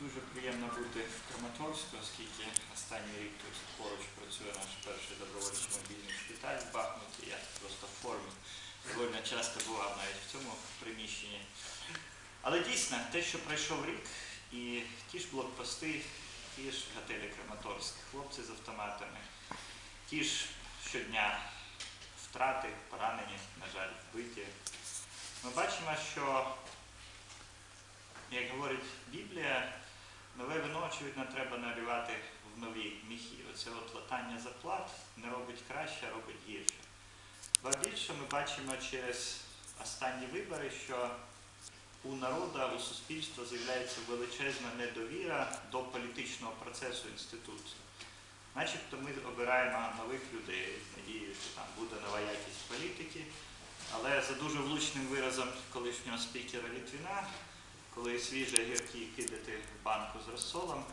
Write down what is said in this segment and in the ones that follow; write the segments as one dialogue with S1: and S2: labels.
S1: Дуже приємно бути в Краматорську, оскільки останній рік тут поруч працює наш перший добровольчий мобільний шпиталь в Бахмуті. Я просто в формі доволі часто бував навіть в цьому приміщенні. Але дійсно, те, що пройшов рік, і ті ж блокпости, ті ж готелі Краматорськ, хлопці з автоматами, ті ж щодня втрати, поранені, на жаль, вбиті. Ми бачимо, що, як говорить Біблія, очевидно, треба налівати в нові міхи. Оце от латання заплат не робить краще, а робить гірше. Ба більше ми бачимо через останні вибори, що у народу, у суспільства з'являється величезна недовіра до політичного процесу інституції. Начебто ми обираємо нових людей з надією, що там буде нова якість політики, але за дуже влучним виразом колишнього спікера Літвіна, коли свіжі огірки кидати в банку з розсолом,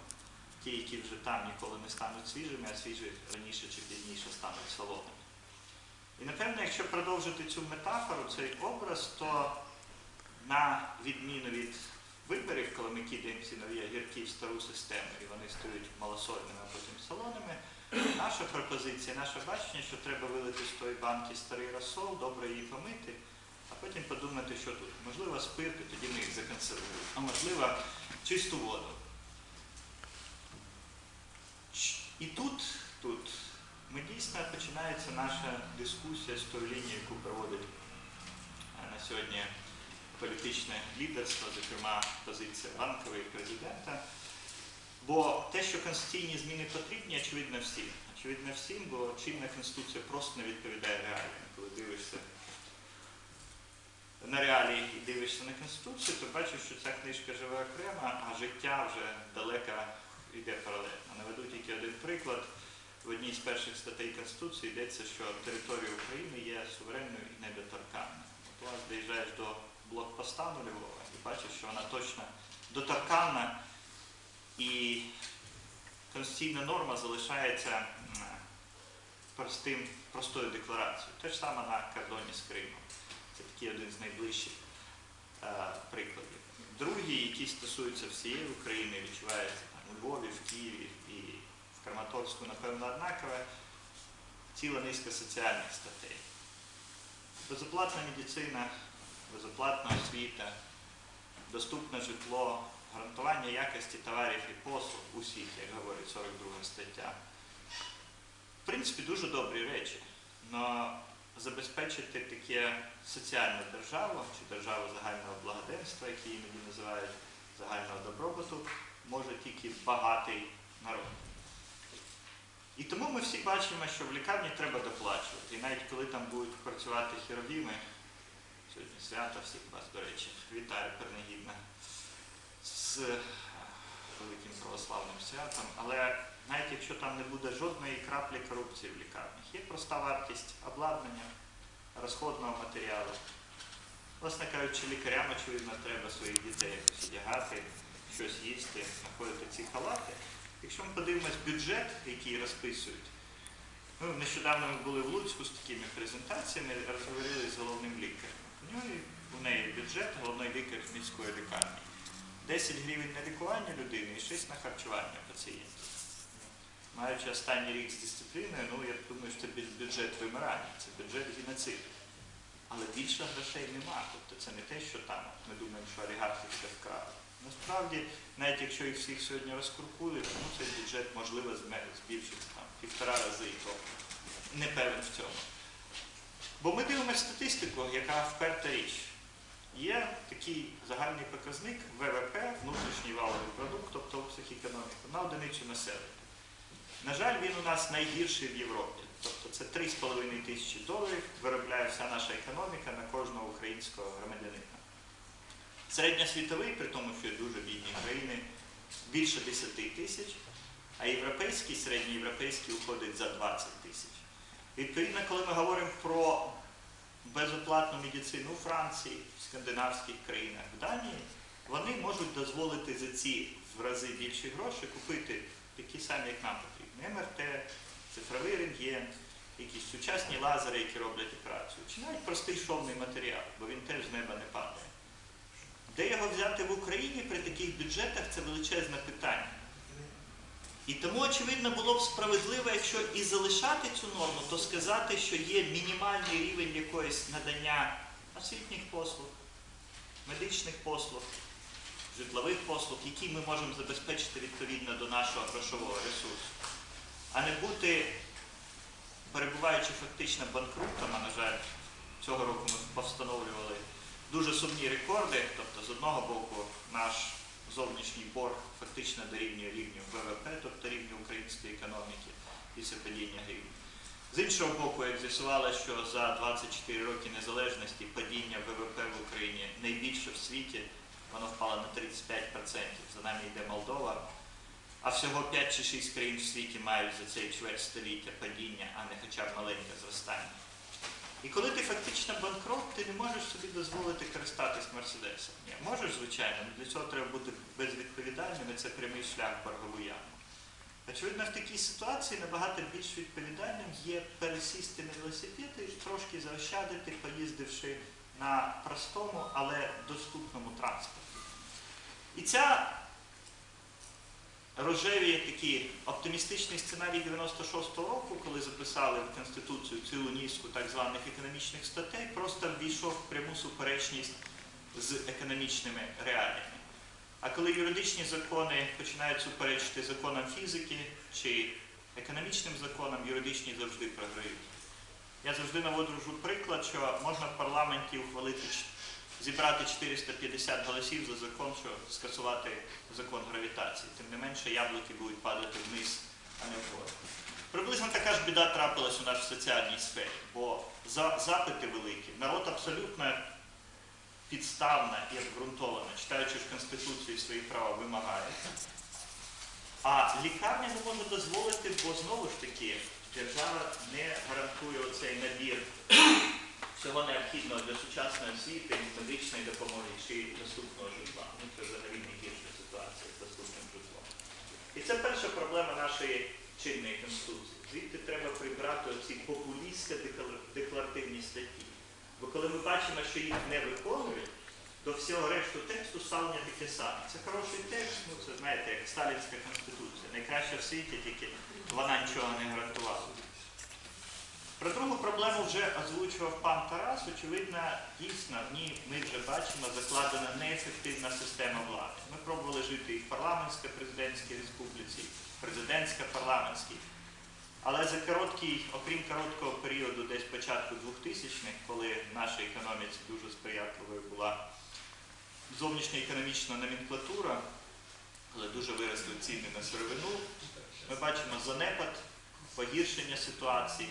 S1: ті, які вже там ніколи не стануть свіжими, а свіжі раніше чи пізніше стануть солоними. І напевно, якщо продовжити цю метафору, цей образ, то на відміну від виборів, коли ми кидаємо ці нові огірки в стару систему і вони стають малосольними, а потім солоними, наша пропозиція, наше бачення, що треба вилити з тої банки старий розсол, добре її помити, а потім подумати, що тут. Можливо, спирт, і тоді ми їх законсервуємо, а можливо, чисту воду. І тут, тут ми дійсно починається наша дискусія з тою лінією, яку проводить е, на сьогодні політичне лідерство, зокрема позиція банкової президента. Бо те, що конституційні зміни потрібні, очевидно всім. Очевидно всім, бо чинна конституція просто не відповідає реаліям. Коли дивишся на реалії і дивишся на конституцію, то бачиш, що ця книжка живе окремо, а життя вже далеко йде паралельно. Наведу тільки один приклад. В одній з перших статей Конституції йдеться, що територія України є суверенною і недоторканною. От власне доїжджаєш до блокпоста нульового і бачиш, що вона точно доторканна і конституційна норма залишається простим, простою декларацією. Те ж саме на кордоні з Кримом. Це такий один з найближчих е, прикладів. Другі, які стосуються всієї України, відчуваються там, у Львові, в Києві і в Краматорську, напевно, однакове, ціла низка соціальних статей. Безоплатна медицина, безоплатна освіта, доступне житло, гарантування якості товарів і послуг усіх, як говорить 42 стаття. В принципі, дуже добрі речі. але забезпечити таке соціальну державу чи державу загального благоденства, які іноді називають загального добробуту, може тільки багатий народ. І тому ми всі бачимо, що в лікарні треба доплачувати. І навіть коли там будуть працювати хірургіми, сьогодні свято всіх вас, до речі, вітаю пернегідно з е, великим православним святом. Але навіть якщо там не буде жодної краплі корупції в лікарнях, є проста вартість обладнання, розходного матеріалу. Власне кажучи, лікарям, очевидно, треба своїх дітей якось одягати, щось їсти, знаходити ці халати. Якщо ми подивимось бюджет, який розписують, ну, нещодавно ми були в Луцьку з такими презентаціями, розговорили з головним лікарем. У нього у неї бюджет, головний лікар міської лікарні. 10 гривень на лікування людини і 6 на харчування пацієнтів. Маючи останній рік з дисципліною, ну я думаю, що це бюджет вимирання, це бюджет геноциду. Але більше грошей нема. Тобто це не те, що там ми думаємо, що олігархи все вкрали. Насправді, навіть якщо їх всіх сьогодні розкуркують, ну цей бюджет можливо збільшиться там півтора рази і то не певен в цьому. Бо ми дивимося статистику, яка вперта річ. Є такий загальний показник ВВП, внутрішній валовий продукт, тобто обсяг економіки, на одиницю населення. На жаль, він у нас найгірший в Європі. Тобто це 3,5 тисячі доларів виробляє вся наша економіка на кожного українського громадянина. Середньосвітовий, при тому, що є дуже бідні країни, більше 10 тисяч, а європейський, середньоєвропейський уходить за 20 тисяч. Відповідно, коли ми говоримо про безоплатну медицину у Франції, в скандинавських країнах, в Данії, вони можуть дозволити за ці в рази більші гроші купити такі самі, як нам потрібні. МРТ, цифровий рентген, якісь сучасні лазери, які роблять операцію, чи навіть простий шовний матеріал, бо він теж з неба не падає. Де його взяти в Україні при таких бюджетах це величезне питання. І тому, очевидно, було б справедливо, якщо і залишати цю норму, то сказати, що є мінімальний рівень якоїсь надання освітніх послуг, медичних послуг, житлових послуг, які ми можемо забезпечити відповідно до нашого грошового ресурсу, а не бути, перебуваючи фактично банкрутом, а на жаль, цього року ми повстановлювали дуже сумні рекорди, тобто з одного боку наш зовнішній борг фактично дорівнює рівню ВВП, тобто рівню української економіки після падіння гривні. З іншого боку, як з'ясувалося, що за 24 роки незалежності падіння ВВП в Україні найбільше в світі, воно впало на 35%. За нами йде Молдова. А всього 5 чи 6 країн в світі мають за цей чверть століття падіння, а не хоча б маленьке зростання. І коли ти фактично банкрот, ти не можеш собі дозволити користатись Мерседесом. Ні, можеш, звичайно, але для цього треба бути безвідповідальним, і це прямий шлях в боргову яму. Очевидно, в такій ситуації набагато більш відповідальним є пересісти на велосипед і трошки заощадити, поїздивши на простому, але доступному транспорті. І ця рожеві такі оптимістичний сценарій 96-го року, коли записали в Конституцію цілу низку так званих економічних статей, просто ввійшов в пряму суперечність з економічними реаліями. А коли юридичні закони починають суперечити законам фізики чи економічним законам, юридичні завжди програють. Я завжди наводжу приклад, що можна в парламенті ухвалити зібрати 450 голосів за закон, щоб скасувати закон гравітації. Тим не менше, яблуки будуть падати вниз, а не вгору. Приблизно така ж біда трапилась у нас в соціальній сфері, бо за запити великі. Народ абсолютно підставно і обґрунтовано, читаючи ж Конституцію свої права, вимагає. А лікарня не може дозволити, бо знову ж таки держава не гарантує оцей набір всього необхідного для сучасної освіти, медичної допомоги чи доступного житла. Ну, це взагалі найгірша ситуація з доступним житлом. І це перша проблема нашої чинної конституції. Звідти треба прибрати оці популістсько-декларативні статті. Бо коли ми бачимо, що їх не виконують, до всього решту тексту ставлення таке саме. Це хороший текст, ну це знаєте, як Сталінська конституція. Найкраща в світі, тільки вона нічого не гарантувала. Про другу проблему вже озвучував пан Тарас. Очевидно, дійсно в ній ми вже бачимо закладена неефективна система влади. Ми пробували жити і в парламентсько-президентській республіці, президентська парламентській. Але за короткий, окрім короткого періоду, десь початку 2000-х, коли нашій економіці дуже сприятливою була зовнішня економічна номенклатура, коли дуже виросли ціни на сировину, ми бачимо занепад, погіршення ситуації.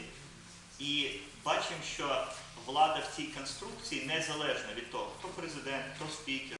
S1: І бачимо, що влада в цій конструкції незалежна від того, хто президент, хто спікер,